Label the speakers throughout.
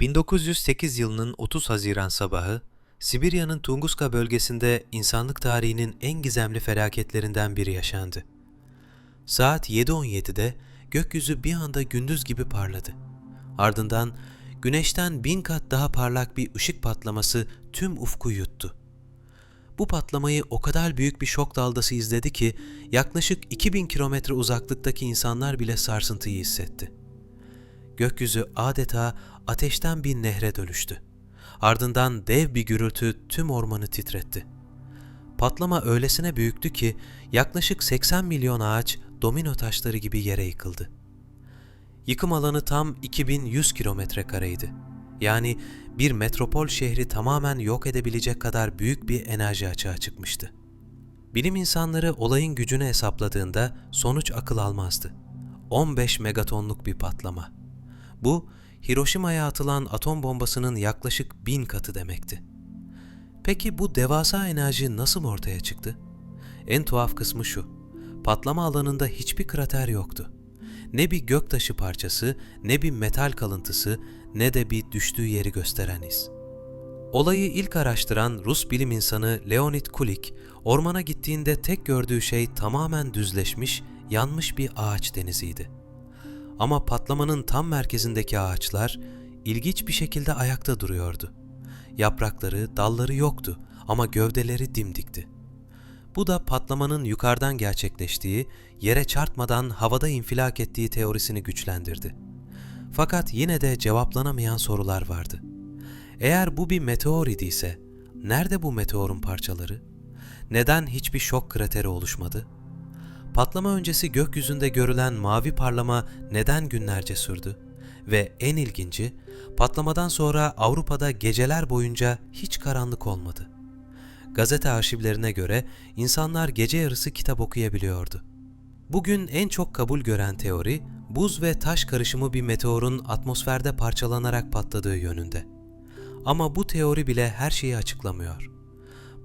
Speaker 1: 1908 yılının 30 Haziran sabahı, Sibirya'nın Tunguska bölgesinde insanlık tarihinin en gizemli felaketlerinden biri yaşandı. Saat 7.17'de gökyüzü bir anda gündüz gibi parladı. Ardından güneşten bin kat daha parlak bir ışık patlaması tüm ufku yuttu. Bu patlamayı o kadar büyük bir şok dalgası izledi ki yaklaşık 2000 kilometre uzaklıktaki insanlar bile sarsıntıyı hissetti. Gökyüzü adeta ateşten bir nehre dönüştü. Ardından dev bir gürültü tüm ormanı titretti. Patlama öylesine büyüktü ki yaklaşık 80 milyon ağaç domino taşları gibi yere yıkıldı. Yıkım alanı tam 2100 kilometre kareydi. Yani bir metropol şehri tamamen yok edebilecek kadar büyük bir enerji açığa çıkmıştı. Bilim insanları olayın gücünü hesapladığında sonuç akıl almazdı. 15 megatonluk bir patlama. Bu, Hiroşima'ya atılan atom bombasının yaklaşık bin katı demekti. Peki bu devasa enerji nasıl ortaya çıktı? En tuhaf kısmı şu, patlama alanında hiçbir krater yoktu. Ne bir göktaşı parçası, ne bir metal kalıntısı, ne de bir düştüğü yeri gösteren iz. Olayı ilk araştıran Rus bilim insanı Leonid Kulik, ormana gittiğinde tek gördüğü şey tamamen düzleşmiş, yanmış bir ağaç deniziydi. Ama patlamanın tam merkezindeki ağaçlar ilginç bir şekilde ayakta duruyordu. Yaprakları, dalları yoktu ama gövdeleri dimdikti. Bu da patlamanın yukarıdan gerçekleştiği, yere çarpmadan havada infilak ettiği teorisini güçlendirdi. Fakat yine de cevaplanamayan sorular vardı. Eğer bu bir meteor idiyse, nerede bu meteorun parçaları? Neden hiçbir şok krateri oluşmadı? Patlama öncesi gökyüzünde görülen mavi parlama neden günlerce sürdü? Ve en ilginci, patlamadan sonra Avrupa'da geceler boyunca hiç karanlık olmadı. Gazete arşivlerine göre insanlar gece yarısı kitap okuyabiliyordu. Bugün en çok kabul gören teori, buz ve taş karışımı bir meteorun atmosferde parçalanarak patladığı yönünde. Ama bu teori bile her şeyi açıklamıyor.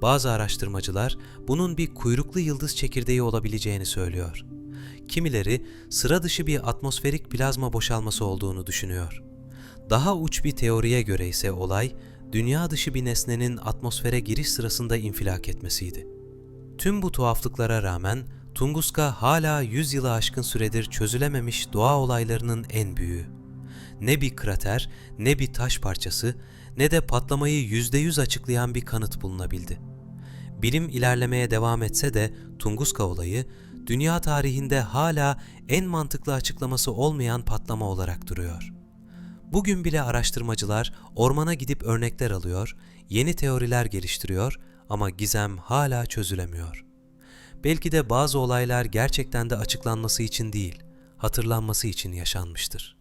Speaker 1: Bazı araştırmacılar bunun bir kuyruklu yıldız çekirdeği olabileceğini söylüyor. Kimileri sıra dışı bir atmosferik plazma boşalması olduğunu düşünüyor. Daha uç bir teoriye göre ise olay, dünya dışı bir nesnenin atmosfere giriş sırasında infilak etmesiydi. Tüm bu tuhaflıklara rağmen Tunguska hala 100 yılı aşkın süredir çözülememiş doğa olaylarının en büyüğü. Ne bir krater, ne bir taş parçası, ne de patlamayı %100 açıklayan bir kanıt bulunabildi. Bilim ilerlemeye devam etse de Tunguska olayı, dünya tarihinde hala en mantıklı açıklaması olmayan patlama olarak duruyor. Bugün bile araştırmacılar ormana gidip örnekler alıyor, yeni teoriler geliştiriyor ama gizem hala çözülemiyor. Belki de bazı olaylar gerçekten de açıklanması için değil, hatırlanması için yaşanmıştır.